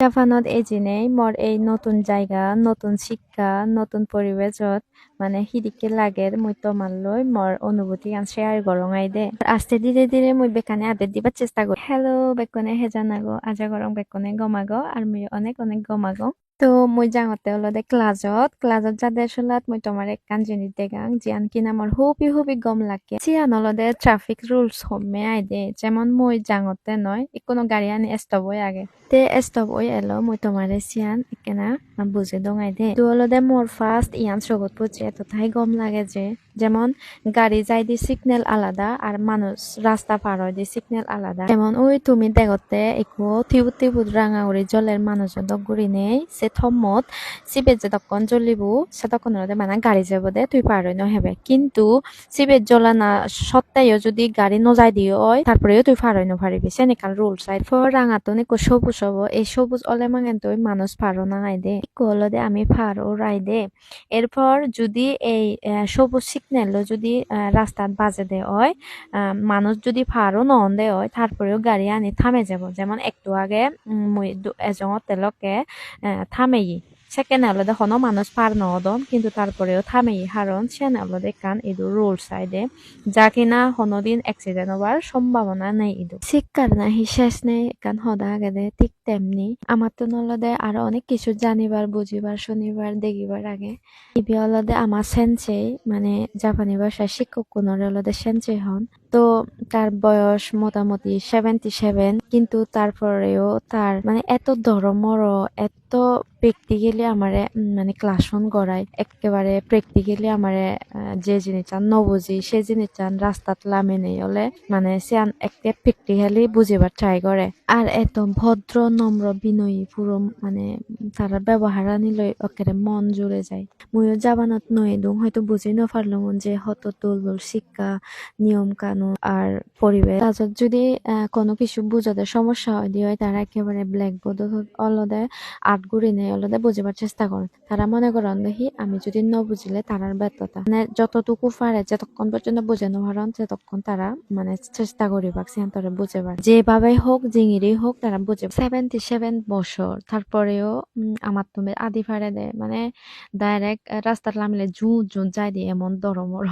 জাপানত এই জিনেই মোৰ এই নতুন জায়গা, নতুন শিক্ষা, নতুন পরিবেশত মানে হিদিকে লাগে মুই তোমার লই মোর অনুভূতি আন শেয়ার গরং আই দে আস্তে ধীরে ধীরে মুই বেকানে আপডেট দিবার চেষ্টা করি। হ্যালো বেকনে হেজানাগো আজা গরম বেকনে গমাগো, আর মুই অনেক অনেক গমাগো। তো মই যাওঁতে অলপতে ক্লাছত ক্লাছত যাতে চলাত মই তোমাৰ একখান জেনি দেগাং জিয়ান কি মোৰ হুবি হুবি গম লাগে। চিয়ান অলপতে ট্রাফিক রুলস হমে আই দে, যেমন মই যাওঁতে নয় কোনো গাড়ি আনি স্টপ হয়ে আগে। তে স্টপ হয়ে এলো, মই তোমারে চিয়ান একেনা বুঝে দঙাই দে। তো অলপতে মোর ফার্স্ট ইয়ান চকুত বুঝে এতটাই গম লাগে যে যেমন, গাড়ি যাই দি সিগন্যাল আলাদা আর মানুষ রাস্তা পার হয় দি সিগন্যাল আলাদা। যেমন, ওই তুমি দেখতে একো থিবুত থিবুত রাঙা উড়ি জলের মানুষজন দগুরি নেই, সে থমত সিবের যে তখন জ্বলিবু, সে তখন মানে গাড়ি যাব দে, তুই পার হই হেবে কিন্তু সিবের জ্বলা না সত্ত্বেও যদি গাড়ি নজাই দিও হয়, তারপরেও তুই পার হই পারিবি সেনেকাল রুল সাইড ফর রাঙাতো নিকো সবুজ হব, এই সবুজ অলে মাঙেন তুই মানুষ পারো না আই দে। ইকো হলো দে, আমি পারো রাই দে। এরপর যদি এই সবুজ সিগন্যাল যদি রাস্তার বাজে দে হয় মানুষ যদি ফারও নন দে হয়, তারপরেও গাড়ি আনি থামে যাব। যেমন একটু আগে এজন তেলকে থামেই সেকেন্ড হলো দেখোনো মানুষ পার নদন কিন্তু তারপরেও থামেই। হারণ সেন হলো দেখান ইদু রোড সাইডে যা কিনা হনদিন অ্যাক্সিডেন্ট হওয়ার সম্ভাবনা নেই ইদু শিক্ষার নাহি, শেষ নেই, কান হদা আগে দে, ঠিক তেমনি। আমার তো নলদে আরও অনেক কিছু জানিবার, বুঝিবার, শনিবার, দেখিবার আগে। ইবি অলদে আমার সেন্সেই মানে জাপানি ভাষায় শিক্ষক কোনর অলদে সেন্সেই হন। তো তার বয়স মোটামুটি সেভেন্টি সেভেন কিন্তু তারপরেও তার মানে এত ধর্মর, এত প্র্যাকটিক্যালি আমারে মানে ক্লাসন করায় একেবারে প্র্যাকটিক্যালি আমারে যে জিনিস চান নবুঝি সে জিনিস চান রাস্তাত লামে নেই হলে মানে সে একটা প্র্যাকটিক্যালি বুঝিবার ট্রাই করে। আর এত ভদ্র, নম্র, বিনয়ী, পুরো মানে তার ব্যবহার আনিলে একেবারে মন জুড়ে যায়। ময়ও জাবানত নয় দু হয়তো বুঝি না পারলাম যে হত তুলবুল শিক্ষা, নিয়ম কানুন আর পরিবেশ। তাছত যদি কোনো কিছু বুঝাতে সমস্যা হয়, দিয়ে তারা একেবারে ব্ল্যাকবোর্ড অলদে আট গুড়ি নেই অলদে বুঝিবার চেষ্টা করেন তারা মনে করেন, দেখি, আমি যদি ন বুঝিলে তারার ব্যর্থতা। মানে যতটুকু পারে, যতক্ষণ পর্যন্ত বোঝানো পারেন ততক্ষণ তারা মানে চেষ্টা করিবাক সিয়ান্তরে বুঝেবার। যেভাবে হোক জিঙিরি হোক, তারা বুঝে সেভেন্টি সেভেন বছর। তারপরেও আমার তুমি আদি ফাড়ে দেয় মানে ডাইরেক্ট রাস্তার নামলে জু জু যাই দিয়ে, এমন দরমর।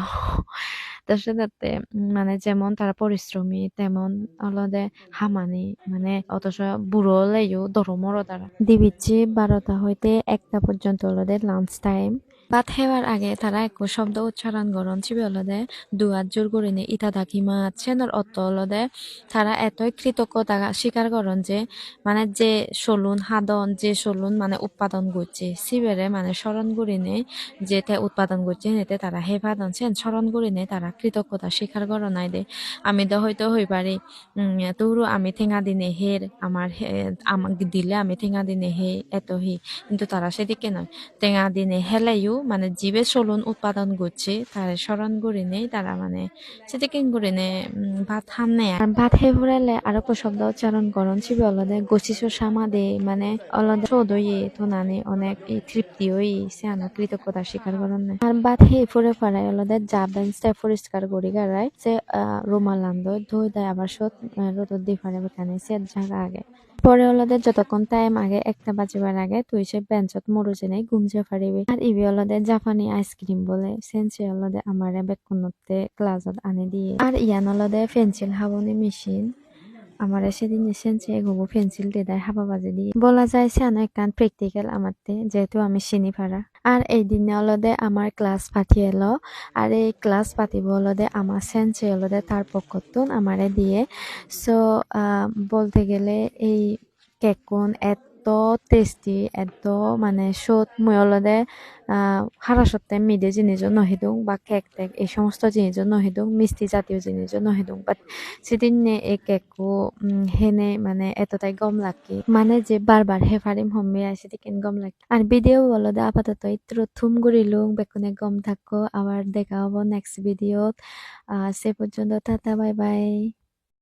তার সাথে মানে যেমন তারা পরিশ্রমী, তেমন অলদে হামানি মানে অথচ বুড়ো হলেও দরমরও তারা। দিবিচ্ছি বারোটা হইতে একটা পর্যন্ত অলদে লাঞ্চ টাইম ভাত হেওয়ার আগে তারা একো শব্দ উচ্চারণ করন চিবি অলদে, দুয়াত জোর করে নি ইটা থাকিমা চেনর অত অলদে। তারা এতই কৃতজ্ঞতা স্বীকার করেন যে মানে যে সলুন হাদন, যে সলুন মানে উৎপাদন করছে, সিবেরে মানে স্মরণ করে নেই যেতে উৎপাদন করছে এতে তারা হে পাদন সেন, স্মরণ করে নেই তারা কৃতজ্ঞতা স্বীকার করো নাই দে। আমি তো হয়তো হই পারি তোরও আমি ঠেঙা দিনে হের, আমার আমাকে দিলে আমি ঠেঙা দিনে হে এত হি কিন্তু তারা সেদিকে নয় টেঙা দিনে হেলাইও মানে জীবে চলুন উৎপাদন করছে, তারে স্মরণ করে নেই, তারা মানে সেদিকে করে নে ভাত হাম নেই আর ভাত হে ফুরালে আরও শব্দ উচ্চারণ করন চিবি অলদে গছিস সামাদে মানে অলদে চৌদই তো নানি অনেক তৃপ্তি হই সে আনা কৃতজ্ঞতা স্বীকার করেন না আর ভাত হে ফুরে ফারাই অলদে যা বেঞ্চটা পরিষ্কার করি গারাই সে রুমাল আন্দ ধুই দেয় আবার সত রোদ দি ফারে বেখানে সে জায়গা আগে। পরে ওলাদের যতক্ষণ টাইম আগে, একটা বাজিবার আগে, তুই সে বেঞ্চত মরু জেনে ঘুমছে ফারিবি আর ইবি ওলাদের জাপানি আইসক্রিম বলে সেন্সি ওলাদে আমারে বেকুনতে ক্লাসত আনি দিয়ে। আর ইয়ান ওলাদে পেন্সিল হাবনি মেশিন। আমার সেদিন সেন্সি এগোবো পেন্সিল দিয়ে দেয় হাবা বাজে দিয়ে। বলা যায় সে আনো একখান প্র্যাকটিক্যাল আমারতে, যেহেতু আমি চিনি পারা আর এই দিনে অলদে আমার ক্লাস পাঠিয়ে এলো। আর এই ক্লাস পাতিব অলদে আমার সেন্সি অলদে তার পক্ষতুন আমারে দিয়ে। সো বলতে গেলে এই কেকন এত টেস্টি এত মানে সত মই অলদে হারা সপ্তাহে মিডে জিনিস নহিদুং বা কেক টেক, এই সমস্ত জিনিস নহিদুং মিষ্টি জাতীয় জিনিস নহিদুং বাট সেদিন এই কেকও হেনে মানে এতটাই গম লাগে। মানে যে বারবার হে ফারিম হম্মে আসে দিকেন গম লাগে। আর ভিডিও বলদে আপাতত, ইত্র থুম গুড়িলুং বেকুনে গম থাকো। আবার দেখা হব নেক্সট ভিডিওত সে পর্যন্ত টাটা, বাই বাই।